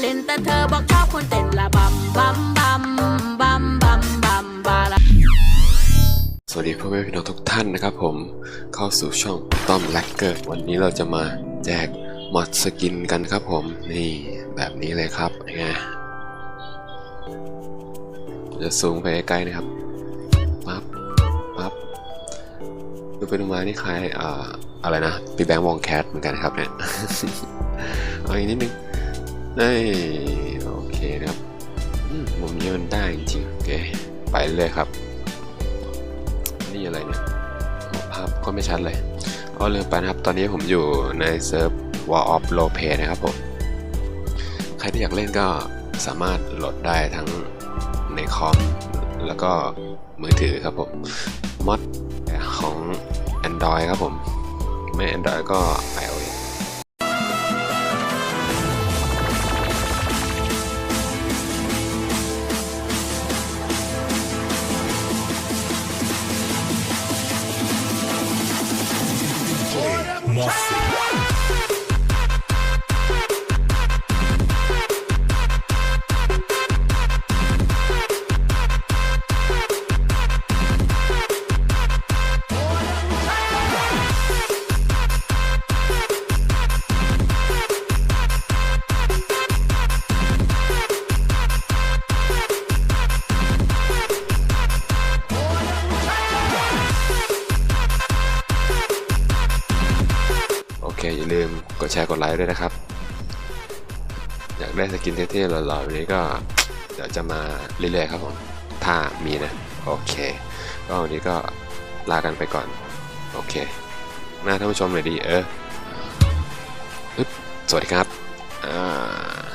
เล่นแต่เธอบอกชอบคนเต้นละบัมบัมบัมบัมบัมบัมบาละสวัสดีพ่อแม่พี่น้องทุกท่านนะครับผมเข้าสู่ช่องต้อมแลกเกอร์วันนี้เราจะมาแจกมอดสกินกันครับผมนี่แบบนี้เลยครับไงจะสูงไปใกล้ๆนะครับปั๊บปั๊บดูไปดูมานี่คล้ายอ่าอะไรนะปีแบงค์วองแคทเหมือนกันครับเนี่ยเอาอีกนิดนึง นี่โอเคนะครับมุมนี้มันได้จริงๆโอเคไปเลยครับ นี่อะไรเนี่ยภาพก็ไม่ชัดเลยเอาลืมไปนะครับ ตอนนี้ผมอยู่ในเซิร์ฟ War of r o l e นะครับผม ใครที่อยากเล่นก็สามารถโหลดได้ทั้งในคอมแล้วก็มือถือครับผมมอดของ Android ครับผม ไม่ Android ก็ iOS โเคอย่าลืมกดแชร์กดไลค์ด้วยนะครับ อยากได้สกินเท่ๆหล่อๆแบบนี้ก็เดี๋ยวจะมาเรื่อยๆครับผมถ้ามีนะ โอเค ก็วันนี้ก็ลากันไปก่อน โอเค หน้าท่านผู้ชมหน่อยดีเออสวัสดีครับ อ่า